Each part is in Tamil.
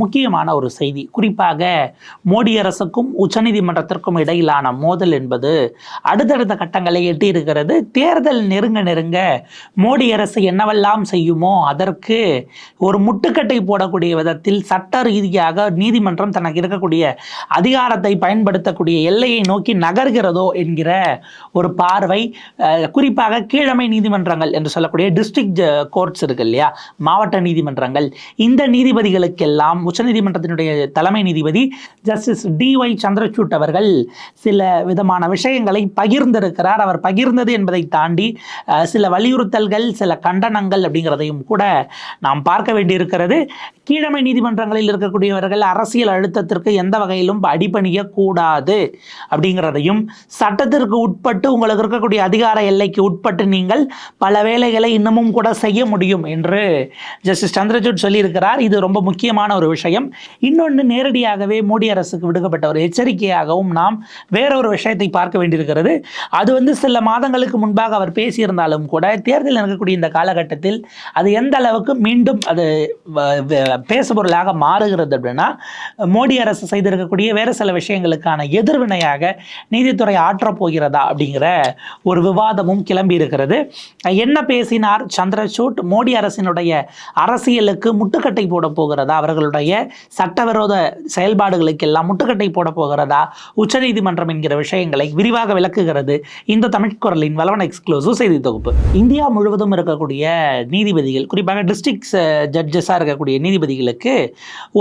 முக்கியமான ஒரு செய்தி. குறிப்பாக மோடி அரசுக்கும் உச்சநீதிமன்றத்திற்கும் இடையிலான மோதல் என்பது அடுத்தடுத்த கட்டங்களை எட்டியிருக்கிறது. தேர்தல் நெருங்க நெருங்க மோடி அரசு என்னவெல்லாம் செய்யுமோ அதற்கு ஒரு முட்டுக்கட்டை போடக்கூடிய விதத்தில் சட்ட ரீதியாக நீதிமன்றம் தனக்கு இருக்கக்கூடிய அதிகாரத்தை பயன்படுத்தக்கூடிய எல்லையை நோக்கி நகர்கிறதோ என்கிற ஒரு பார்வை குறிப்பாக கீழமை நீதிமன்றங்கள் என்று சொல்லக்கூடிய டிஸ்ட்ரிக்ட் கோர்ட்ஸ் இருக்கு இல்லையா? மாவட்ட நீதிமன்றங்கள். இந்த நீதிபதிகளுக்கெல்லாம் உச்சநீதிமன்றத்தினுடைய தலைமை நீதிபதி ஜஸ்டிஸ் டி ஒய் சந்திரசூட் அவர்கள் சில விதமான விஷயங்களை பகிர்ந்திருக்கிறார். அவர் பகிர்ந்தது என்பதை தாண்டி சில வலியுறுத்தல்கள் சில கண்டனங்கள் அப்படிங்கிறதையும் கூட நாம் பார்க்க வேண்டியிருக்கிறது. கீழமை நீதிமன்றங்களில் இருக்கக்கூடியவர்கள் அரசியல் அழுத்தத்திற்கு எந்த வகையிலும் அடிபணிய கூடாது அப்படிங்கிறதையும் சட்டத்திற்கு உட்பட்டு உங்களுக்கு இருக்கக்கூடிய அதிகார எல்லைக்கு உட்பட்டு நீங்கள் பல வேலைகளை இன்னமும் கூட செய்ய முடியும் என்று ஜஸ்டிஸ் சந்திரசூட் சொல்லியிருக்கிறார். இது ரொம்ப முக்கியமான ஒரு விஷயம். இன்னொன்று நேரடியாகவே மோடி அரசுக்கு விடுக்கப்பட்ட ஒரு எச்சரிக்கையாகவும் நாம் வேறொரு விஷயத்தை பார்க்க வேண்டியிருக்கிறது. அது வந்து சில மாதங்களுக்கு முன்பாக அவர் பேசியிருந்தாலும் கூட தேர்தல் நடக்கக்கூடிய இந்த காலகட்டத்தில் அது எந்த அளவுக்கு மீண்டும் அது பேசுபொருளாக மாறுகிறது அப்படின்னா மோடி அரசு செய்திருக்கக்கூடிய வேறு சில விஷயங்களுக்கான எதிர்வினையாக நீதித்துறை ஆற்றப் போகிறதா அப்படிங்கிற ஒரு விவாதமும் கிளம்பி இருக்கிறது என்ன பேசினார் சந்திரசூட்? மோடி அரசினுடைய அரசியலுக்கு முட்டுக்கட்டை போட போகிறதா அவர்களுடைய சட்டவிரோத செயல்பாடுகளுக்கு எல்லாம் முட்டுக்கட்டை போட போகிறதா? உச்சநீதிமன்றம் என்கிற விஷயங்களை விரிவாக விளக்குகிறது இந்த தமிழ் குரலின் வளவன் எக்ஸ்க்ளூசிவ் செய்தி தொகுப்பு. இந்தியா முழுவதும் இருக்கக்கூடிய நீதிபதிகள் குறிப்பாக டிஸ்ட்ரிக்ட் ஜட்ஜஸாக இருக்கக்கூடிய நீதிபதிகளுக்கு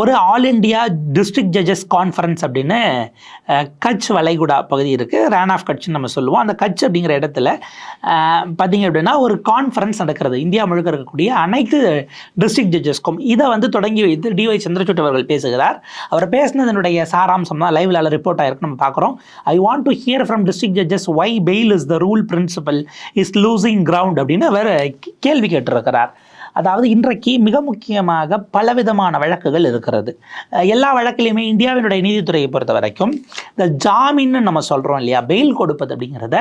ஒரு all India district judges conference அப்படின்னு கட்ச் வளைகுடா பகுதி இருக்குது ரேன் ஆஃப் கட்ச்னு நம்ம சொல்லுவோம். அந்த கட்ச் அப்படிங்கிற இடத்துல பார்த்தீங்க அப்படின்னா ஒரு கான்ஃபரன்ஸ் நடக்கிறது. இந்தியா முழுக்க இருக்கக்கூடிய அனைத்து டிஸ்ட்ரிக்ட் ஜட்ஜஸ்க்கும் இதை வந்து தொடங்கி வைத்து டிஒய் சந்திரசூட் அவர்கள் பேசுகிறார். அவர் பேசினதனுடைய சாராம்சம் தான் லைவ்ல ரிப்போர்ட் ஆயிருக்கு. நம்ம பார்க்குறோம். I want to hear from district judges why bail is the rule principle is losing ground அப்படின்னு அவர் கேள்வி கேட்டிருக்கிறார். அதாவது இன்றைக்கு மிக முக்கியமாக பலவிதமான வழக்குகள் இருக்கிறது. எல்லா வழக்கிலையுமே இந்தியாவினுடைய நீதித்துறையை பொறுத்த வரைக்கும் இந்த ஜாமீன்னு நம்ம சொல்கிறோம் இல்லையா? பெயில் கொடுப்பது அப்படிங்கிறத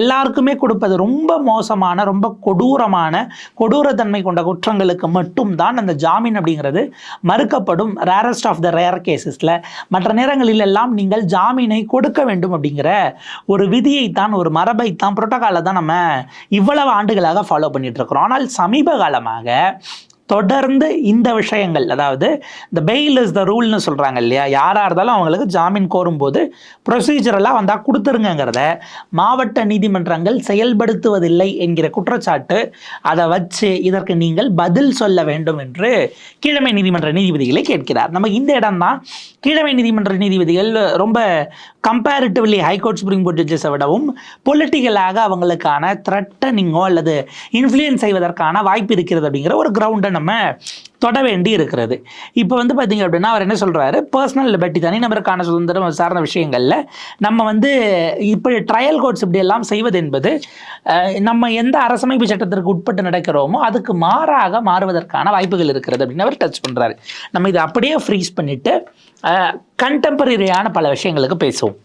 எல்லாருக்குமே கொடுப்பது ரொம்ப மோசமான ரொம்ப கொடூரமான கொடூரத்தன்மை கொண்ட குற்றங்களுக்கு மட்டும்தான் அந்த ஜாமீன் அப்படிங்கிறது மறுக்கப்படும். ரேரஸ்ட் ஆஃப் த ரேர் கேசஸில் மற்ற நேரங்களில் எல்லாம் நீங்கள் ஜாமீனை கொடுக்க வேண்டும் அப்படிங்கிற ஒரு விதியை தான் ஒரு மரபை தான் புரோட்டோக்காலை தான் நம்ம இவ்வளவு ஆண்டுகளாக ஃபாலோ பண்ணிட்டு இருக்கிறோம். ஆனால் சமீப காலமாக காரணமாக தொடர்ந்து இந்த விஷயங்கள் அதாவது இந்த பெயில் இஸ் த ரூல்னு சொல்கிறாங்க இல்லையா? யாராக இருந்தாலும் அவங்களுக்கு ஜாமீன் கோரும்போது ப்ரொசீஜரெல்லாம் வந்தால் கொடுத்துருங்கிறத மாவட்ட நீதிமன்றங்கள் செயல்படுத்துவதில்லை என்கிற குற்றச்சாட்டு அதை வச்சு இதற்கு நீங்கள் பதில் சொல்ல வேண்டும் என்று கீழமை நீதிமன்ற நீதிபதிகளை கேட்கிறார். நம்ம இந்த இடம்தான் கீழமை நீதிமன்ற நீதிபதிகள் ரொம்ப comparatively high court supreme court ஜட்ஜஸை விடவும் பொலிட்டிக்கலாக அவங்களுக்கான த்ரெட்டனிங்கோ அல்லது இன்ஃப்ளூயன்ஸ் செய்வதற்கான வாய்ப்பு இருக்கிறது அப்படிங்கிற ஒரு கிரவுண்டை நம்ம தொட வேண்டி இருக்கிறது. இப்போ வந்து பார்த்தீங்க அப்படின்னா அவர் என்ன சொல்கிறாரு பர்சனல் லிபர்ட்டி தனிநபருக்கான சுதந்திரம் சார்ந்த விஷயங்களில். நம்ம வந்து இப்படி ட்ரையல் கோர்ட்ஸ் இப்படி எல்லாம் செய்வது என்பது நம்ம எந்த அரசமைப்பு சட்டத்திற்கு உட்பட்டு நடக்கிறோமோ அதுக்கு மாறாக மாறுவதற்கான வாய்ப்புகள் இருக்கிறது அப்படின்னு அவர் டச் பண்ணுறாரு நம்ம இதை அப்படியே ஃப்ரீஸ் பண்ணிவிட்டு கண்டெம்பரரியான பல விஷயங்களுக்கு பேசுவோம்.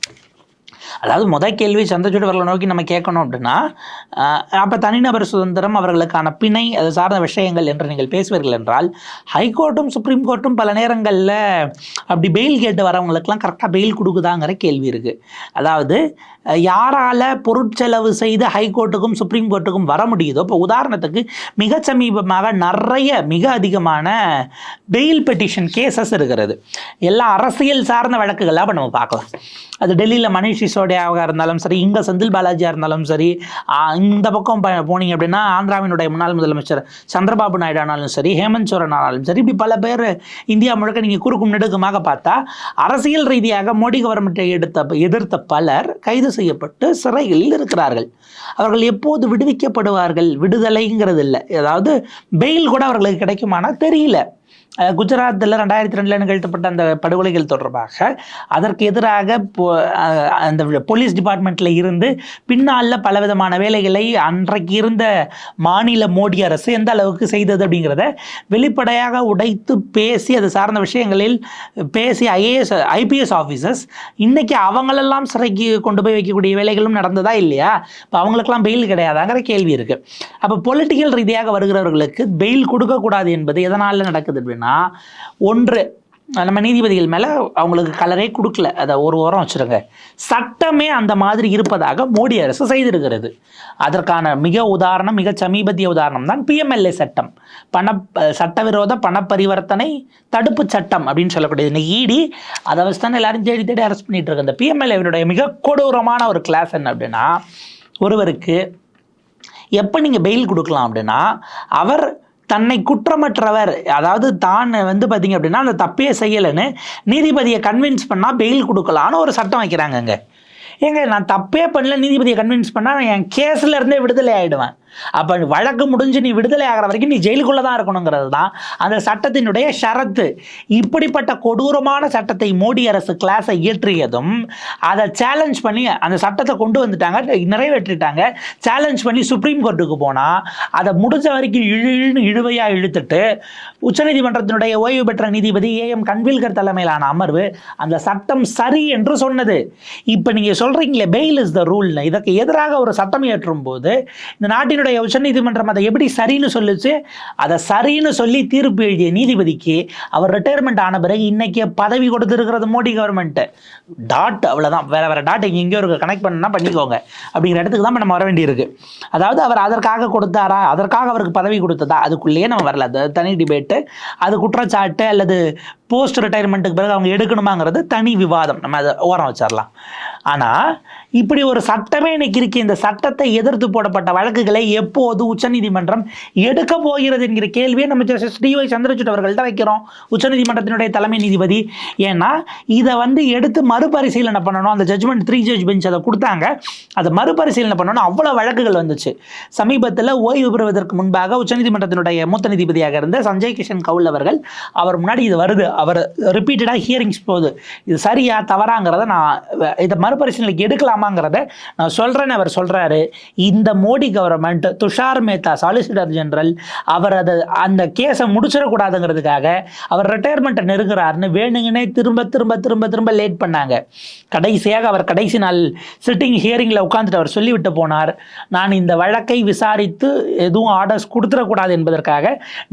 அதாவது முதல் கேள்வி சந்திரசூட் நோக்கி நம்ம கேட்கணும் அப்படின்னா அப்போ தனிநபர் சுதந்திரம் அவர்களுக்கான பிணை அது சார்ந்த விஷயங்கள் என்று நீங்கள் பேசுவீர்கள் என்றால் ஹைகோர்ட்டும் சுப்ரீம் கோர்ட்டும் பல நேரங்களில் அப்படி பெயில் கேட்டு வரவங்களுக்கெல்லாம் கரெக்டாக பெயில் கொடுக்குதாங்கிற கேள்வி இருக்குது அதாவது யாரால பொருட்செலவு செய்து ஹைகோர்ட்டுக்கும் சுப்ரீம் கோர்ட்டுக்கும் வர முடியுதோ இப்போ உதாரணத்துக்கு மிக சமீபமாக நிறைய மிக அதிகமான பெயில் பெட்டிஷன் கேசஸ் இருக்கிறது. எல்லா அரசியல் சார்ந்த வழக்குகளாக இப்போ நம்ம பார்க்கலாம். அது டெல்லியில் மணிஷ் சிசோடியாவாக இருந்தாலும் சரி இங்கே செந்தில் பாலாஜியாக இருந்தாலும் சரி இந்த பக்கம் போனீங்க அப்படின்னா ஆந்திராவினுடைய முன்னாள் முதலமைச்சர் சந்திரபாபு நாயுடு ஆனாலும் சரி ஹேமந்த் சோரன் ஆனாலும் சரி இப்படி பல பேர் இந்தியா முழுக்க நீங்கள் குறுக்கும் நெடுக்குமாக பார்த்தா அரசியல் ரீதியாக மோடி கவர்மெண்ட்டை எடுத்த எதிர்த்த பலர் கைது செய்யப்பட்டு சிறைகளில் இருக்கிறார்கள். அவர்கள் எப்போது விடுவிக்கப்படுவார்கள்? விடுதலைங்கிறது இல்லை. அதாவது பெயில் கூட அவர்களுக்கு கிடைக்குமானா தெரியல. குஜராத்தில் ரெண்டாயிரத்தி ரெண்டில் நிகழ்த்தப்பட்ட அந்த படுகொலைகள் தொடர்பாக அதற்கு எதிராக போ- அந்த போலீஸ் டிபார்ட்மெண்ட்டில் இருந்து பின்னால் பலவிதமான வேலைகளை அன்றைக்கு இருந்த மாநில மோடி அரசு எந்த அளவுக்கு செய்தது அப்படிங்கிறத வெளிப்படையாக உடைத்து பேசி அது சார்ந்த விஷயங்களில் பேசி ஐஏஎஸ் ஐபிஎஸ் ஆஃபீஸர்ஸ் இன்றைக்கி அவங்களெல்லாம் சிறைக்கு கொண்டு போய் வைக்கக்கூடிய வேலைகளும் நடந்ததா இல்லையா? இப்போ அவங்களுக்கெல்லாம் பெயில் கிடையாதாங்கிற கேள்வி இருக்குது அப்போ பொலிட்டிக்கல் ரீதியாக வருகிறவர்களுக்கு பெயில் கொடுக்கக்கூடாது என்பது எதனால் நடக்குது அப்படின்னா ஒன்று நம்ம நீதிபதிகள் மேலே அவங்களுக்கு கலரே கொடுக்கல. அதை ஒரு ஓரம் வச்சுருங்க. சட்டமே அந்த மாதிரி இருப்பதாக மோடி அரசு செய்திருக்கிறது. அதற்கான மிக உதாரணம் மிக சமீபத்திய உதாரணம் தான் பிஎம்எல்ஏ சட்டம். பண சட்டவிரோத பண பரிவர்த்தனை தடுப்பு சட்டம் அப்படின்னு சொல்லக்கூடியது. இன்னைக்கு இடி அதை வச்சு தான் எல்லாரும் தேடி தேடி அரெஸ்ட் பண்ணிட்டு இருக்கு அந்த பிஎம்எல்ஏவினுடைய மிக கொடூரமான ஒரு கிளாஸ் என்ன அப்படின்னா ஒருவருக்கு எப்போ நீங்கள் பெயில் கொடுக்கலாம் அப்படின்னா அவர் தன்னை குற்றமற்றவர். அதாவது தான் வந்து பார்த்தீங்க அப்படின்னா அந்த தப்பே செய்யலைன்னு நீதிபதியை கன்வின்ஸ் பண்ணால் பெயில் கொடுக்கலான்னு ஒரு சட்டம் வைக்கிறாங்கங்க. ஏங்க நான் தப்பே பண்ணல நீதிபதியை கன்வின்ஸ் பண்ணால் நான் என் கேஸில் இருந்தே விடுதலை ஆகிடுவேன் அப்போ வழக்கு முடிஞ்சு நீ விடுதலை ஆகிற வரைக்கும் நீ ஜெயிலுக்குள்ளே தான் இருக்கணுங்கிறது தான் அந்த சட்டத்தினுடைய ஷரத்து. இப்படிப்பட்ட கொடூரமான சட்டத்தை மோடி அரசு கிளாஸை இயற்றியதும் அதை சேலஞ்ச் பண்ணி அந்த சட்டத்தை கொண்டு வந்துட்டாங்க நிறைவேற்றிட்டாங்க. சேலஞ்ச் பண்ணி சுப்ரீம் கோர்ட்டுக்கு போனால் அதை முடிஞ்ச வரைக்கும் இழு இழுன்னு இழுவையாக இழுத்துட்டு உச்சநீதிமன்றத்தினுடைய ஓய்வு பெற்ற நீதிபதி ஏ எம் கன்வில்கர் தலைமையிலான அமர்வு அந்த சட்டம் சரி என்று சொன்னது. இப்போ நீங்கள் சொல்கிறீங்களே பெயில் இஸ் த ரூல்னு இதற்கு எதிராக ஒரு சட்டம் இயற்றும் போது இந்த நாட்டின் நாட்டினுடைய உச்சநீதிமன்றம் அதை எப்படி சரின்னு சொல்லுச்சு? அதை சரின்னு சொல்லி தீர்ப்பு எழுதிய நீதிபதிக்கு அவர் ரிட்டையர்மெண்ட் ஆன பிறகு இன்னைக்கு பதவி கொடுத்துருக்கிறது மோடி கவர்மெண்ட்டு டாட் அவ்வளோதான் வேற வேற டாட் இங்கே எங்கேயோ ஒரு கனெக்ட் பண்ணா பண்ணிக்கோங்க. அப்படிங்கிற இடத்துக்கு தான் நம்ம வர வேண்டியிருக்கு. அதாவது அவர் அதற்காக கொடுத்தாரா? அதற்காக அவருக்கு பதவி கொடுத்ததா? அதுக்குள்ளேயே நம்ம வரல. அது தனி டிபேட்டு அது குற்றச்சாட்டு அல்லது போஸ்ட் ரிட்டையர்மெண்ட்டுக்கு பிறகு அவங்க எடுக்கணுமாங்கிறது தனி விவாதம். நம்ம அதை ஓரம் வச்சிடலாம் ஆனால் இப்படி ஒரு சட்டமே இன்னைக்கு இருக்கு. இந்த சட்டத்தை எதிர்த்து போடப்பட்ட வழக்குகளை எப்போது உச்சநீதிமன்றம் எடுக்க போகிறது என்கிற கேள்வியை நம்ம ஜஸ்டிஸ் டி ஒய் சந்திரசூட் அவர்கள்ட்ட வைக்கிறோம். உச்சநீதிமன்றத்தினுடைய தலைமை நீதிபதி. ஏன்னா இதை வந்து எடுத்து மறுபரிசீலனை பண்ணணும். அந்த ஜட்மெண்ட் த்ரீ ஜட்ஜ் பெஞ்ச் அதை கொடுத்தாங்க. அதை மறுபரிசீலனை பண்ணணும் அவ்வளோ வழக்குகள் வந்துச்சு. சமீபத்தில் ஓய்வு பெறுவதற்கு முன்பாக உச்சநீதிமன்றத்தினுடைய மூத்த நீதிபதியாக இருந்த சஞ்சய் கிஷன் கவுல் அவர்கள் அவர் முன்னாடி இது வருது. அவர் ரிப்பீட்டடாக ஹியரிங்ஸ் போகுது. இது சரியா தவறாங்கிறத நான் இதை பரிசீலனைக்கு எடுக்கலாமாங்கிறத நான் சொல்கிறேன்னு அவர் சொல்கிறாரு இந்த Modi government Tushar Mehta solicitor general அவர் அதை அந்த கேஸை முடிச்சிடக்கூடாதுங்கிறதுக்காக அவர் ரிட்டையர்மெண்ட்டை நெருங்குறாருன்னு வேணுங்கன்னே திரும்ப திரும்ப திரும்ப திரும்ப லேட் பண்ணாங்க. கடைசியாக அவர் கடைசி நாள் சிட்டிங் ஹியரிங்கில் உட்காந்துட்டு அவர் சொல்லிவிட்டு போனார். நான் இந்த வழக்கை விசாரித்து எதுவும் ஆர்டர்ஸ் கொடுத்துடக்கூடாது என்பதற்காக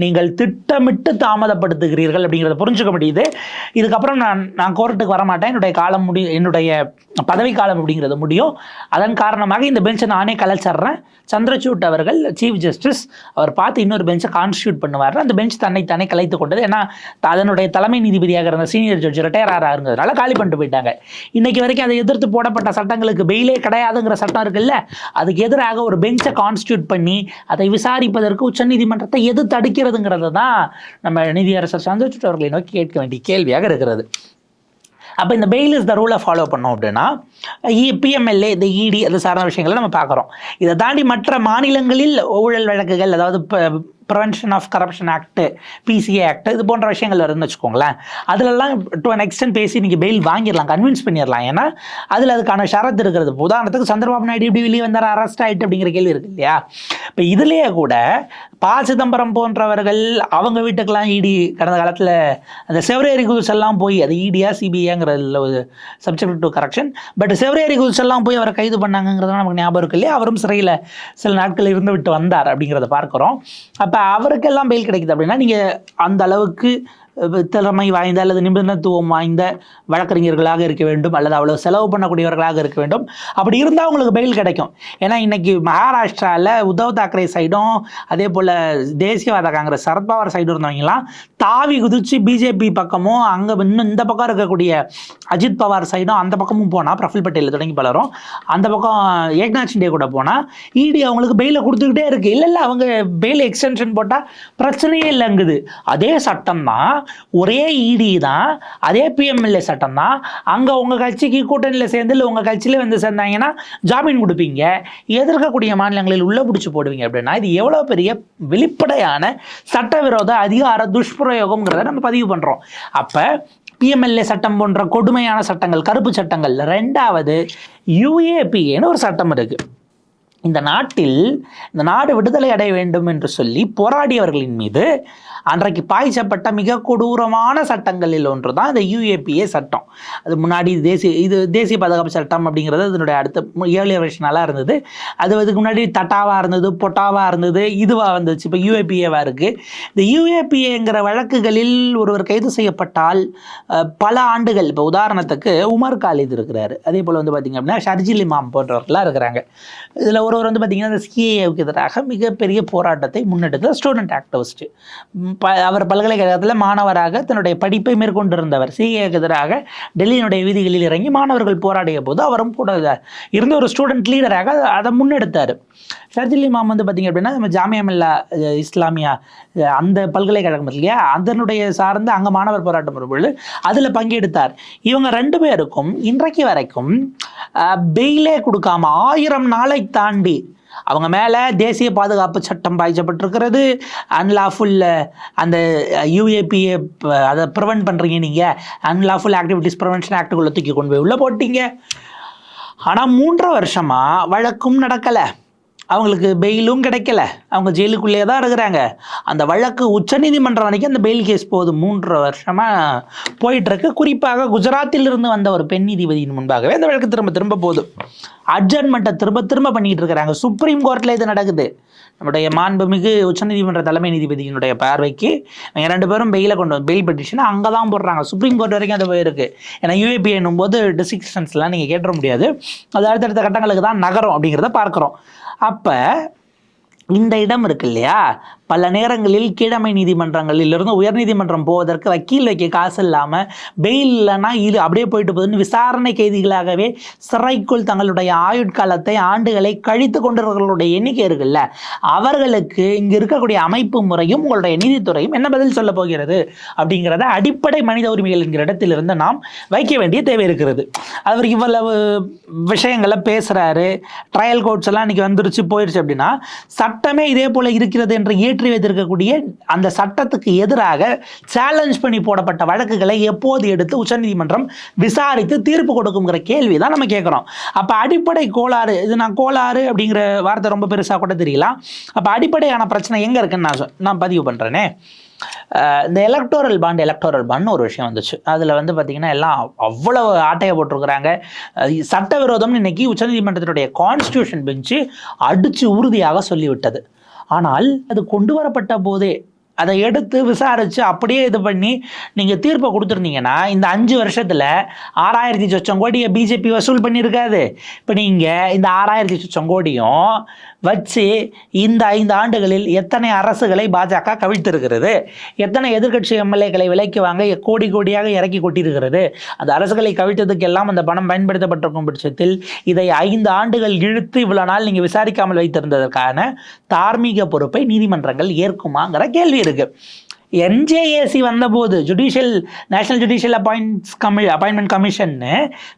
நீங்கள் திட்டமிட்டு தாமதப்படுத்துகிறீர்கள் அப்படிங்கிறத புரிஞ்சுக்க முடியுது. இதுக்கப்புறம் நான் நான் கோர்ட்டுக்கு வரமாட்டேன். என்னுடைய காலம் முடி என்னுடைய பதவி காலம் அப்படிங்கிறது முடியும். அதன் காரணமாக இந்த பெஞ்சை நானே கலைச்சிட்றேன் சந்திரசூட் அவர்கள் சீஃப் ஜஸ்டிஸ் அவர் பார்த்து இன்னொரு பெஞ்சை கான்ஸ்டியூட் பண்ணுவார் அந்த பெஞ்ச் தன்னை தானே கலைத்து கொண்டது. ஏன்னா அதனுடைய தலைமை நீதிபதியாக இருந்த சீனியர் ஜட்ஜ் ரிட்டையர் ஆகிறதுனால காலி பண்ணிட்டு போயிட்டாங்க. இன்றைக்கி வரைக்கும் அதை எதிர்த்து போடப்பட்ட சட்டங்களுக்கு பெயிலே கிடையாதுங்கிற சட்டம் இருக்குல்ல அதுக்கு எதிராக ஒரு பெஞ்சை கான்ஸ்டியூட் பண்ணி அதை விசாரிப்பதற்கு உச்சநீதிமன்றத்தை எது தடுக்கிறதுங்கிறது தான் நம்ம நீதியரசர் சந்திரசூட் அவர்களை நோக்கி கேட்க வேண்டிய கேள்வியாக இருக்கிறது. அப்போ இந்த பெயிலர்ஸ் த ரூலை ஃபாலோ பண்ணோம் அப்படின்னா பிஎம்எல்ஏ இந்த இடி அது சார்ந்த விஷயங்களை நம்ம பார்க்குறோம். இதை தாண்டி மற்ற மாநிலங்களில் ஊழல் வழக்குகள் அதாவது prevention of corruption act PCA act இது போன்ற விஷயங்கள் வருதுன்னு வச்சுக்கோங்களேன். அதிலெல்லாம் டு அன் எக்ஸ்டென்ட் பேசி நீங்கள் பெயில் வாங்கிடலாம் கன்வின்ஸ் பண்ணிடலாம். ஏன்னா அதில் அதுக்கான ஷரத்து இருக்கிறது. உதாரணத்துக்கு சந்திரபாபு நாயுடு இப்படி வெளியே வந்தார் அரெஸ்ட் ஆகிட்டு அப்படிங்கிற கேள்வி இருக்கு இல்லையா? இப்போ இதுலேயே கூட ப சிதம்பரம் போன்றவர்கள் அவங்க வீட்டுக்கெல்லாம் இடி கடந்த காலத்தில் அந்த செவரேரி குல்ஸ் எல்லாம் போய் அது இடியா சிபிஐங்கிறதுல ஒரு சப்ஜெக்ட் டு கரெக்ஷன் பட் செவரேரி குல்ஸ் எல்லாம் போய் அவரை கைது பண்ணாங்கிறது நமக்கு ஞாபகம் இருக்கு இல்லையா? அவரும் சிறையில் சில நாட்கள் இருந்து விட்டு வந்தார் அப்படிங்கிறத பார்க்குறோம். அப்போ அவருக்கெல்லாம் பெயில் கிடைக்குது அப்படின்னா நீங்கள் அந்த அளவுக்கு திறமை வாய்ந்த அல்லது நிபுணத்துவம் வாய்ந்த வழக்கறிஞர்களாக இருக்க வேண்டும். அல்லது அவ்வளோ செலவு பண்ணக்கூடியவர்களாக இருக்க வேண்டும். அப்படி இருந்தால் அவங்களுக்கு பெயில் கிடைக்கும். ஏன்னா இன்றைக்கி மகாராஷ்டிராவில் உத்தவ் தாக்கரே சைடும் அதே போல் தேசியவாத காங்கிரஸ் சரத்பவார் சைடும் இருந்தவங்கலாம் தாவி குதிச்சு பிஜேபி பக்கமும் அங்கே இன்னும் இந்த பக்கம் இருக்கக்கூடிய அஜித் பவார் சைடும் அந்த பக்கமும் போனால் பிரஃபுல் பட்டேல் தொடங்கி பலரும் அந்த பக்கம் ஏக்நாத் சிண்டே கூட போனால் இடி அவங்களுக்கு பெயிலை கொடுத்துக்கிட்டே இருக்குது இல்லை இல்லை அவங்க பெயில் எக்ஸ்டென்ஷன் போட்டால் பிரச்சனையே இல்லைங்குது. அதே சட்டம் தான் ஒரே இடி தான் அதே பிஎம்எல்ஏ சட்டம் தான். அங்கே உங்கள் கட்சிக்கு கூட்டணியில் சேர்ந்து இல்லை உங்கள் கட்சியில வந்து சேர்ந்தாங்கன்னா ஜாமீன் கொடுப்பீங்க. எதிர்க்கக்கூடிய மாநிலங்களில் உள்ளே பிடிச்சி போடுவீங்க அப்படின்னா இது எவ்வளோ பெரிய வெளிப்படையான சட்டவிரோத அதிகார துஷ்பிரயோகம்ங்கிறத நம்ம பதிவு பண்ணுறோம் அப்போ பிஎம்எல்ஏ சட்டம் போன்ற கொடுமையான சட்டங்கள் கருப்பு சட்டங்கள் ரெண்டாவது யூஏபிஏன்னு ஒரு சட்டம் இருக்குது இந்த நாட்டில் இந்த நாடு விடுதலை அடைய வேண்டும் என்று சொல்லி போராடியவர்களின் மீது அன்றைக்கு பாய்ச்சப்பட்ட மிக கொடூரமான சட்டங்களில் ஒன்று தான் இந்த யூஏபிஏ சட்டம். அது முன்னாடி தேசிய இது தேசிய பாதுகாப்பு சட்டம் அப்படிங்கிறது அதனுடைய அடுத்த ஏழு வருஷனாலாம் இருந்தது. அது அதுக்கு முன்னாடி தட்டாவாக இருந்தது பொட்டாவாக இருந்தது இதுவாக வந்துச்சு. இப்போ யூஏபிஏவாக இருக்குது இந்த யூஏபிஏங்கிற வழக்குகளில் ஒருவர் கைது செய்யப்பட்டால் பல ஆண்டுகள் இப்போ உதாரணத்துக்கு உமர் காலித் இருக்கிறாரு. அதே போல் வந்து பார்த்திங்க அப்படின்னா ஷர்ஜில் இமாம் போன்றவர்கள்லாம் இருக்கிறாங்க. இதில் ஒரு அவர் வந்து பார்த்திங்கன்னா அந்த சிஏவுக்கு எதிராக மிகப்பெரிய போராட்டத்தை முன்னெடுத்த ஸ்டூடெண்ட் ஆக்டிவிஸ்ட் ப அவர் பல்கலைக்கழகத்தில் மாணவராக தன்னுடைய படிப்பை மேற்கொண்டிருந்தவர். சிஏக்கு எதிராக டெல்லியினுடைய வீதிகளில் இறங்கி மாணவர்கள் போராடிய போது அவரும் கூட இருந்த ஒரு ஸ்டூடெண்ட் லீடராக அதை- முன்னெடுத்தார். ஷர்ஜில் இமாம் வந்து பார்த்திங்க அப்படின்னா நம்ம ஜாமியாமில்லா இஸ்லாமியா அந்த பல்கலைக்கழகம் இல்லையா? அதனுடைய சார்ந்து அங்கே மாணவர் போராட்டம் வரும்பொழுது அதில் பங்கெடுத்தார். இவங்க ரெண்டு பேருக்கும் இன்றைக்கு வரைக்கும் பெயிலே கொடுக்காம ஆயிரம் நாளை தாண்டி அவங்க மேலே தேசிய பாதுகாப்பு சட்டம் பாய்ச்சப்பட்டிருக்கிறது. அன்லாஃபுல் அந்த யூஏபிஏ அதை ப்ரிவெண்ட் பண்ணுறீங்க நீங்கள் அன்லாஃபுல் ஆக்டிவிட்டீஸ் ப்ரிவென்ஷன் ஆக்டுக்குள்ளே தூக்கி கொண்டு போய் உள்ளே போட்டீங்க. ஆனால் மூன்றரை வருஷமாக வழக்கும் நடக்கலை. அவங்களுக்கு பெயிலும் கிடைக்கல. அவங்க ஜெயிலுக்குள்ளேயே தான் இருக்கிறாங்க. அந்த வழக்கு உச்சநீதிமன்றம் வரைக்கும் அந்த பெயில் கேஸ் போகுது. மூன்றரை வருஷமாக போயிட்டுருக்கு. குறிப்பாக குஜராத்தில் இருந்து வந்த ஒரு பெண் நீதிபதியின் முன்பாகவே அந்த வழக்கு திரும்ப திரும்ப போகுது. அட்ஜர்மெண்ட்டை திரும்ப திரும்ப பண்ணிட்டு இருக்கிறாங்க. சுப்ரீம் கோர்ட்டில் இது நடக்குது. நம்முடைய மாண்புமிகு உச்சநீதிமன்ற தலைமை நீதிபதியினுடைய பார்வைக்கு இவங்க ரெண்டு பேரும் பெயிலை கொண்டு வந்து பெயில் பெட்டிஷன் அங்கே தான் போடுறாங்க. சுப்ரீம் கோர்ட் வரைக்கும் அது போயிருக்கு. ஏன்னா யூஏபி என்னும் போது டிசிஷன்ஸ்லாம் நீங்கள் கேட்டுற முடியாது. அது அடுத்தடுத்த கட்டங்களுக்கு தான் நகரம் அப்படிங்கிறத பார்க்குறோம். அப்போ இந்த இடம் இருக்கு இல்லையா? பல நேரங்களில் கீழமை நீதிமன்றங்களிலிருந்து உயர்நீதிமன்றம் போவதற்கு வக்கீல் வைக்க காசு இல்லாமல் பெயில் இல்லைன்னா இது அப்படியே போயிட்டு போகுதுன்னு விசாரணை கைதிகளாகவே சிறைக்குள் தங்களுடைய ஆயுட்காலத்தை ஆண்டுகளை கழித்து கொண்டவர்களுடைய எண்ணிக்கை இருக்குல்ல? அவர்களுக்கு இங்கே இருக்கக்கூடிய அமைப்பு முறையும் உங்களுடைய நீதித்துறையும் என்ன பதில் சொல்ல போகிறது? அப்படிங்கிறத அடிப்படை மனித உரிமைகள் என்கிற இடத்திலிருந்து நாம் வைக்க வேண்டிய தேவை இருக்கிறது. அவர் இவ்வளவு விஷயங்களை பேசுகிறாரு ட்ரையல் கோர்ட்ஸ் எல்லாம் இன்னைக்கு வந்துருச்சு போயிடுச்சு அப்படின்னா சட்டமே இதே போல் இருக்கிறது என்று ஏற்றி வைத்திருக்கக்கூடிய அந்த சட்டத்துக்கு எதிராக சேலஞ்ச் பண்ணி போடப்பட்ட வழக்குகளை எப்போது எடுத்து உச்சநீதிமன்றம் விசாரித்து தீர்ப்பு கொடுக்குங்கிற கேள்வி தான் நம்ம கேட்குறோம். அப்போ அடிப்படை கோளாறு இது நான் கோளாறு அப்படிங்கிற வார்த்தை ரொம்ப பெருசாக கூட தெரியலாம் அப்போ அடிப்படையான பிரச்சனை எங்கே இருக்குன்னு நான் சொ- நான் பதிவு பண்ணுறேனே இந்த எலக்டோரல் பாண்ட் எலக்டோரல் பாண்ட் ஒரு விஷயம் வந்துச்சு. அதில் வந்து பார்த்திங்கன்னா எல்லாம் அவ்வளோ ஆட்டையை போட்டிருக்கிறாங்க. சட்டவிரோதம்னு இன்னைக்கு உச்சநீதிமன்றத்தினுடைய கான்ஸ்டியூஷன் பெஞ்சு அடித்து உறுதியாக சொல்லிவிட்டது. ஆனால் அது கொண்டு வரப்பட்ட போதே அதை எடுத்து விசாரித்து அப்படியே இது பண்ணி நீங்கள் தீர்ப்பை கொடுத்துருந்தீங்கன்னா இந்த அஞ்சு வருஷத்தில் ஆறாயிரத்தி சொச்சம் கோடியை பிஜேபி வசூல் பண்ணியிருக்காது இப்போ நீங்கள் இந்த ஆறாயிரத்தி சொச்சம் கோடியும் வச்சு இந்த ஐந்து ஆண்டுகளில் எத்தனை அரசுகளை பாஜக கவிழ்த்திருக்கிறது? எத்தனை எதிர்க்கட்சி எம்எல்ஏக்களை விலைக்கு வாங்க கோடி கோடியாக இறக்கி கொட்டியிருக்கிறது? அந்த அரசுகளை கவிழ்த்ததுக்கெல்லாம் அந்த பணம் பயன்படுத்தப்பட்டிருக்கும் பட்சத்தில் இதை ஐந்து ஆண்டுகள் இழுத்து இவ்வளோ நாள் நீங்கள் விசாரிக்காமல் வைத்திருந்ததற்கான தார்மீக பொறுப்பை நீதிமன்றங்கள் ஏற்குமாங்கிற கேள்வி இருக்குது என்ஜேஏசி வந்தபோது ஜுடிஷியல் நேஷனல் ஜுடிஷியல் அப்பாயின்ஸ் கமி அப்பாயின்மெண்ட் கமிஷன்னு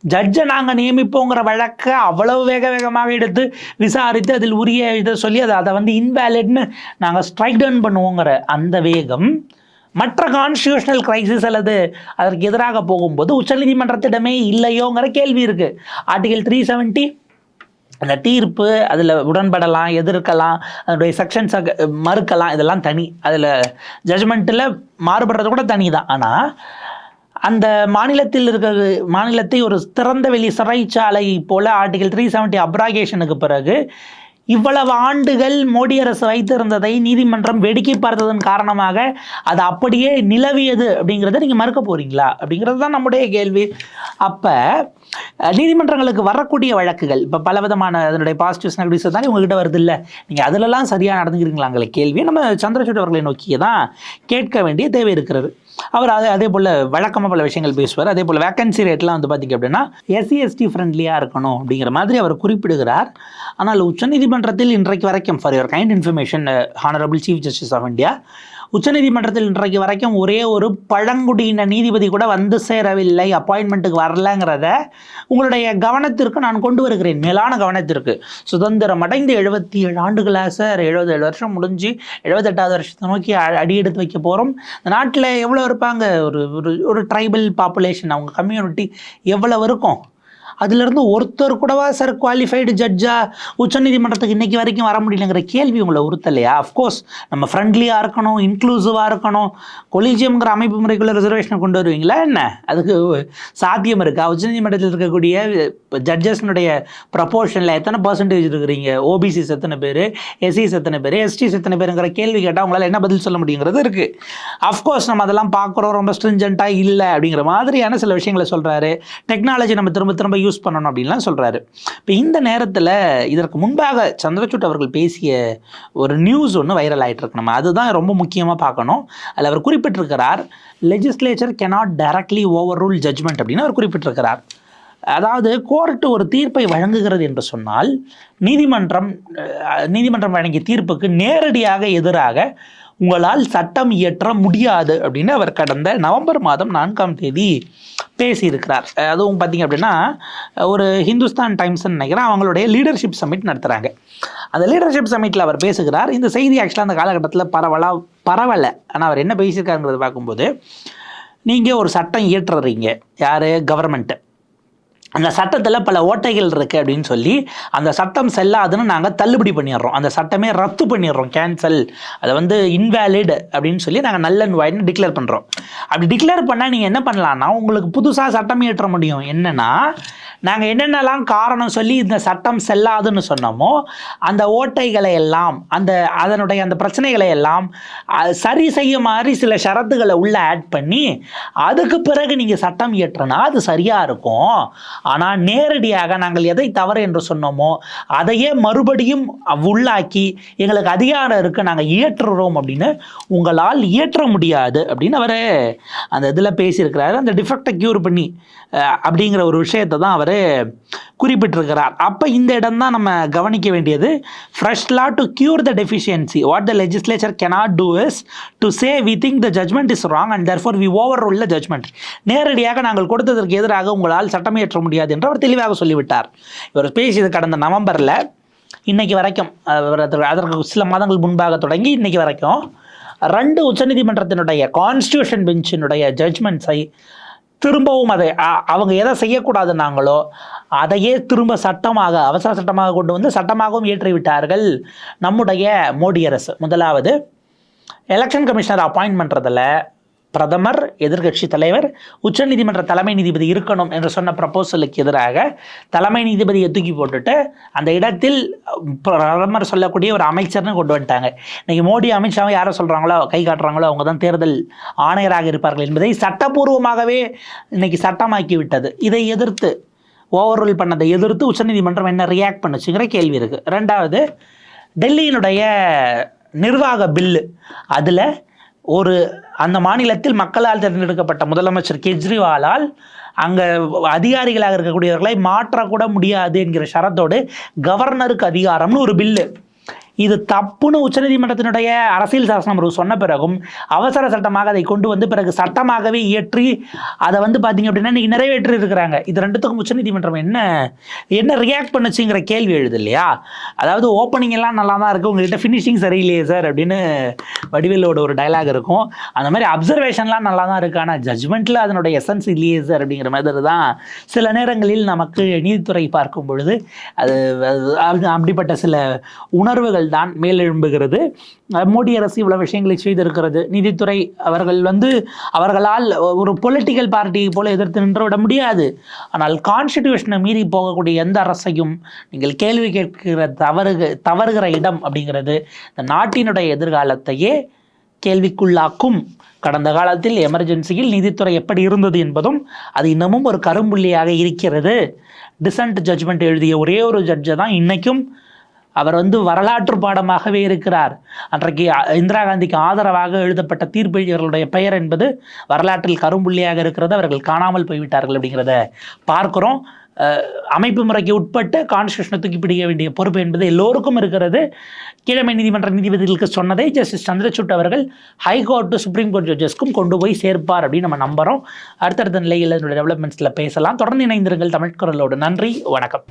ஜட்ஜை நாங்கள் நியமிப்போங்கிற வழக்கை அவ்வளவு வேக வேகமாக எடுத்து விசாரித்து அதில் உரிய இதை சொல்லி அதை அதை வந்து இன்வேலிட்னு நாங்கள் ஸ்ட்ரைக் டவுன் பண்ணுவோங்கிற அந்த வேகம் மற்ற கான்ஸ்டியூஷனல் கிரைசிஸ் அல்லது அதற்கு எதிராக போகும்போது உச்சநீதிமன்றத்திடமே இல்லையோங்கிற கேள்வி இருக்குது ஆர்டிகல் த்ரீ செவன்ட்டி அந்த தீர்ப்பு அதில் உடன்படலாம் எதிர்க்கலாம் அதனுடைய செக்ஷன்ஸை மறுக்கலாம் இதெல்லாம் தனி. அதில் ஜட்ஜ்மெண்ட்டில் மாறுபடுறது கூட தனி தான் ஆனால் அந்த மாநிலத்தில் இருக்கிற மாநிலத்தை ஒரு திறந்த வெளி சிறைச்சாலை போல ஆர்டிகல் த்ரீ செவன்ட்டி அப்ராகேஷனுக்கு பிறகு இவ்வளவு ஆண்டுகள் மோடி அரசு வைத்திருந்ததை நீதிமன்றம் வேடிக்கை பார்த்ததன் காரணமாக அது அப்படியே நிலவியது அப்படிங்கிறத நீங்கள் மறுக்க போகிறீங்களா அப்படிங்கிறது தான் நம்முடைய கேள்வி. அப்போ நீதிமன்றங்களுக்கு வரக்கூடிய வழக்குகள் இப்போ பலவிதமான அதனுடைய பாசிட்டிவ்ஸ் நெகட்டிவ்ஸ் தானே உங்ககிட்ட வருது இல்லை? நீங்கள் அதிலெல்லாம் சரியாக நடந்துக்கிறீங்களாங்கிற கேள்வியை நம்ம சந்திரசூட் அவர்களை நோக்கியே தான் கேட்க வேண்டிய தேவை இருக்கிறது. அவர் அதே அதே போல் வழக்கமாக பல விஷயங்கள் பேசுவார். அதே போல் வேக்கன்சி ரேட்லாம் வந்து பார்த்திங்க அப்படின்னா எஸ்சி எஸ்டி ஃப்ரெண்ட்லியாக இருக்கணும் அப்படிங்கிற மாதிரி அவர் குறிப்பிடுகிறார். ஆனால் உச்சநீதிமன்றத்தில் இன்றைக்கு வரைக்கும் for your kind information honourable chief justice of India உச்சநீதிமன்றத்தில் இன்றைக்கு வரைக்கும் ஒரே ஒரு பழங்குடியின நீதிபதி கூட வந்து சேரவில்லை. அப்பாயின்மெண்ட்டுக்கு வரலங்கிறத உங்களுடைய கவனத்திற்கு நான் கொண்டு வருகிறேன். மேலான கவனத்திற்கு. சுதந்திரம் அடைந்து எழுபத்தி ஏழு ஆண்டுகளாக சார்? எழுபது ஏழு வருஷம் முடிஞ்சு எழுபத்தெட்டாவது வருஷத்தை நோக்கி அடி எடுத்து வைக்க போகிறோம் இந்த நாட்டில் எவ்வளோ இருப்பாங்க? ஒரு ஒரு ஒரு ட்ரைபல் பாப்புலேஷன் அவங்க கம்யூனிட்டி எவ்வளவு இருக்கும்? அதிலிருந்து ஒருத்தர் கூடவா சார் குவாலிஃபைடு ஜட்ஜாக உச்சநீதிமன்றத்துக்கு இன்றைக்கி வரைக்கும் வர முடியலங்கிற கேள்வி உங்களை உறுத்தலையா? அஃப்கோர்ஸ் நம்ம ஃப்ரெண்ட்லியாக இருக்கணும் இன்க்ளூசிவாக இருக்கணும். கொலிஜியம்ங்கிற அமைப்பு முறைக்குள்ள ரிசர்வேஷனை கொண்டு வருவீங்களா என்ன? அதுக்கு சாத்தியம் இருக்கா? உச்சநீதிமன்றத்தில் இருக்கக்கூடிய ஜட்ஜஸ்னுடைய ப்ரப்போர்ஷனில் எத்தனை பர்சன்டேஜ் இருக்கிறீங்க? ஓபிசிஸ் எத்தனை பேர்? எஸ்சிஸ் எத்தனை பேர்? எஸ்டிஸ் எத்தனை பேருங்கிற கேள்வி கேட்டால் உங்களால் என்ன பதில் சொல்ல முடியுங்கிறது இருக்குது அஃப்கோர்ஸ் நம்ம அதெல்லாம் பார்க்குறோம் ரொம்ப ஸ்ட்ரிஞ்சண்ட்டாக இல்லை அப்படிங்கிற மாதிரியான சில விஷயங்களை சொல்கிறாரு டெக்னாலஜி நம்ம திரும்ப திரும்ப யூஸ் பண்ணணும் அப்படின்லாம் சொல்கிறாரு இப்போ இந்த நேரத்தில் இதற்கு முன்பாக சந்திரசூட் அவர்கள் பேசிய ஒரு நியூஸ் ஒன்று வைரல் ஆகிட்டுருக்கு நம்ம அதுதான் ரொம்ப முக்கியமாக பார்க்கணும். அதில் அவர் குறிப்பிட்டிருக்கிறார் legislature cannot directly overrule judgment அப்படின்னு அவர் குறிப்பிட்டிருக்கிறார். அதாவது கோர்ட்டு ஒரு தீர்ப்பை வழங்குகிறது என்று சொன்னால் நீதிமன்றம் நீதிமன்றம் வழங்கிய தீர்ப்புக்கு நேரடியாக எதிராக உங்களால் சட்டம் இயற்ற முடியாது அப்படின்னு அவர் கடந்த நவம்பர் மாதம் நான்காம் தேதி பேசியிருக்கிறார். அதுவும் பார்த்தீங்க அப்படின்னா ஒரு ஹிந்துஸ்தான் டைம்ஸ்னு நினைக்கிறேன் அவங்களுடைய லீடர்ஷிப் சமிட் நடத்துகிறாங்க அந்த லீடர்ஷிப் சமிட்டில் அவர் பேசுகிறார். இந்த செய்தி ஆக்சுவலாக அந்த காலகட்டத்தில் பரவலாக பரவலை. ஆனால் அவர் என்ன பேசியிருக்காருங்கிறத பார்க்கும்போது நீங்கள் ஒரு சட்டம் இயற்றுறீங்க. யார்? கவர்மெண்ட்டு அந்த சட்டத்தில் பல ஓட்டைகள் இருக்குது அப்படின்னு சொல்லி அந்த சட்டம் செல்லாதுன்னு நாங்கள் தள்ளுபடி பண்ணிடுறோம். அந்த சட்டமே ரத்து பண்ணிடுறோம். கேன்சல் அதை வந்து இன்வேலிட் அப்படின்னு சொல்லி நாங்கள் நல்ல வாயின்னு டிக்ளேர் பண்ணுறோம் அப்படி டிக்ளேர் பண்ணால் நீங்கள் என்ன பண்ணலான்னா உங்களுக்கு புதுசாக சட்டம் இயற்ற முடியும். என்னென்னா நாங்கள் என்னென்னலாம் காரணம் சொல்லி இந்த சட்டம் செல்லாதுன்னு சொன்னோமோ அந்த ஓட்டைகளை எல்லாம் அந்த அதனுடைய அந்த பிரச்சனைகளை எல்லாம் சரி செய்ய மாதிரி சில ஷரத்துகளை உள்ளே ஆட் பண்ணி அதுக்கு பிறகு நீங்கள் சட்டம் இயற்றினா அது சரியாக இருக்கும். ஆனால் நேரடியாக நாங்கள் எதை தவறு என்று சொன்னோமோ அதையே மறுபடியும் உள்ளாக்கி எங்களுக்கு அதிகாரம் இருக்குது நாங்கள் இயற்றுறோம் அப்படின்னு உங்களால் இயற்ற முடியாது அப்படின்னு அவர் அந்த இதில் பேசியிருக்கிறாரு. அந்த டிஃபெக்டை க்யூர் பண்ணி அப்படிங்கிற ஒரு விஷயத்தை தான் அவர் குறிப்பிட்டிருக்கிறார். அப்போ இந்த இடம் தான் நம்ம கவனிக்க வேண்டியது. Fresh law to cure the deficiency what the legislature cannot do is to say we think the judgment is wrong and therefore we over உள்ள the ஜட்மெண்ட் நேரடியாக நாங்கள் கொடுத்ததற்கு எதிராக உங்களால் சட்டமியற்ற முடியாது. என்று அவர் தெளிவாக சொல்லிவிட்டார். இவர் பேசியது கடந்த நவம்பரில் இன்னைக்கு வரைக்கும் அவர் அதற்கு- அதற்கு சில மாதங்கள் முன்பாக தொடங்கி இன்றைக்கு வரைக்கும் ரெண்டு உச்சநீதிமன்றத்தினுடைய கான்ஸ்டியூஷன் பெஞ்சினுடைய ஜட்ஜ்மெண்ட்ஸை திரும்பவும் அதை அவங்க எதை செய்யக்கூடாதுன்னாங்களோ அதையே திரும்ப சட்டமாக அவசர சட்டமாக கொண்டு வந்து சட்டமாகவும் ஏற்றிவிட்டார்கள் நம்முடைய மோடி அரசு. முதலாவது எலெக்ஷன் கமிஷனர் அப்பாயின்ட் பண்ணுறதில் பிரதமர் எதிர்க்கட்சி தலைவர் உச்சநீதிமன்ற தலைமை நீதிபதி இருக்கணும் என்று சொன்ன ப்ரப்போசலுக்கு எதிராக தலைமை நீதிபதியை தூக்கி போட்டுட்டு அந்த இடத்தில் பிரதமர் சொல்லக்கூடிய ஒரு அமைச்சர்னு கொண்டு வந்துட்டாங்க. இன்னைக்கு மோடி அமித்ஷாவை யாரை சொல்கிறாங்களோ கை காட்டுறாங்களோ அவங்க தான் தேர்தல் ஆணையராக இருப்பார்கள் என்பதை சட்டப்பூர்வமாகவே இன்னைக்கு சட்டமாக்கி விட்டது இதை எதிர்த்து ஓவர் பண்ணதை எதிர்த்து உச்சநீதிமன்றம் என்ன ரியாக்ட் பண்ணுச்சுங்கிற கேள்வி இருக்குது ரெண்டாவது டெல்லியினுடைய நிர்வாக பில்லு அதில் ஒரு அந்த மாநிலத்தில் மக்களால் தேர்ந்தெடுக்கப்பட்ட முதலமைச்சர் கெஜ்ரிவாலால் அங்கே அதிகாரிகளாக இருக்கக்கூடியவர்களை மாற்றக்கூட முடியாது என்கிற ஷரத்தோடு கவர்னருக்கு அதிகாரம்னு ஒரு பில்லு. இது தப்புன்னு உச்சநீதிமன்றத்தினுடைய அரசியல் சாசனம் ஒரு சொன்ன பிறகும் அவசர சட்டமாக அதை கொண்டு வந்து பிறகு சட்டமாகவே இயற்றி அதை வந்து பார்த்தீங்க அப்படின்னா இன்னைக்கு நிறைவேற்றி இருக்கிறாங்க இது ரெண்டுத்துக்கும் உச்சநீதிமன்றம் என்ன என்ன ரியாக்ட் பண்ணுச்சுங்கிற கேள்வி எழுது இல்லையா? அதாவது ஓப்பனிங் எல்லாம் நல்லா தான் இருக்குது உங்கள்கிட்ட ஃபினிஷிங் சரியில்லையே சார் அப்படின்னு வடிவேலோட ஒரு டயலாக் இருக்கும். அந்த மாதிரி அப்சர்வேஷன்லாம் நல்லா தான் இருக்குது ஆனால் ஜட்ஜ்மெண்ட்டில் அதனுடைய எசன்ஸ் இல்லையே சார் அப்படிங்கிற மாதிரி தான் சில நேரங்களில் நமக்கு நீதித்துறை பார்க்கும் பொழுது அது அப்படிப்பட்ட சில உணர்வுகள் தான் மேலெழும்புகிறது. மோடி அரசு இவ்வளவு விஷயங்களை செய்திருக்கிறது. நீதித்துறை அவர்கள் வந்து அவர்களால் ஒரு பொலிட்டிக்கல் பார்ட்டியை போல எதிர்த்து நின்று விட முடியாது. ஆனால் கான்ஸ்டிடியூஷனை மீறி போகக்கூடிய எந்த அரசையும் நீங்கள் கேள்வி கேட்கிற தவறுக தவறுகிற இடம் அப்படிங்கிறது இந்த நாட்டினுடைய எதிர்காலத்தையே கேள்விக்குள்ளாக்கும். கடந்த காலத்தில் எமர்ஜென்சியில் நீதித்துறை எப்படி இருந்தது என்பதும் அது இன்னமும் ஒரு கரும்புள்ளியாக இருக்கிறது. டிசன்ட் ஜட்ஜ்மெண்ட் எழுதிய ஒரே ஒரு ஜட்ஜை தான் இன்றைக்கும் அவர் வந்து வரலாற்று பாடமாகவே இருக்கிறார். அன்றைக்கு இந்திரா காந்திக்கு ஆதரவாக எழுதப்பட்ட தீர்ப்பெழுதியவர்களுடைய பெயர் என்பது வரலாற்றில் கரும்புள்ளியாக இருக்கிறது. அவர்கள் காணாமல் போய்விட்டார்கள் அப்படிங்கிறத பார்க்கிறோம். அமைப்பு முறைக்கு உட்பட்டு கான்ஸ்டியூஷனை தூக்கி பிடிக்க வேண்டிய பொறுப்பு என்பது எல்லோருக்கும் இருக்கிறது. கீழமை நீதிமன்ற நீதிபதிகளுக்கு சொன்னதை ஜஸ்டிஸ் சந்திரசூட் அவர்கள் high court to supreme court ஜட்ஜஸ்க்கும் கொண்டு போய் சேர்ப்பார் அப்படின்னு நம்ம நம்புகிறோம் அடுத்தடுத்த நிலையில் டெவலப்மெண்ட்ஸில் பேசலாம். தொடர்ந்து இணைந்திருங்கள் தமிழ்குரலோடு நன்றி. வணக்கம்.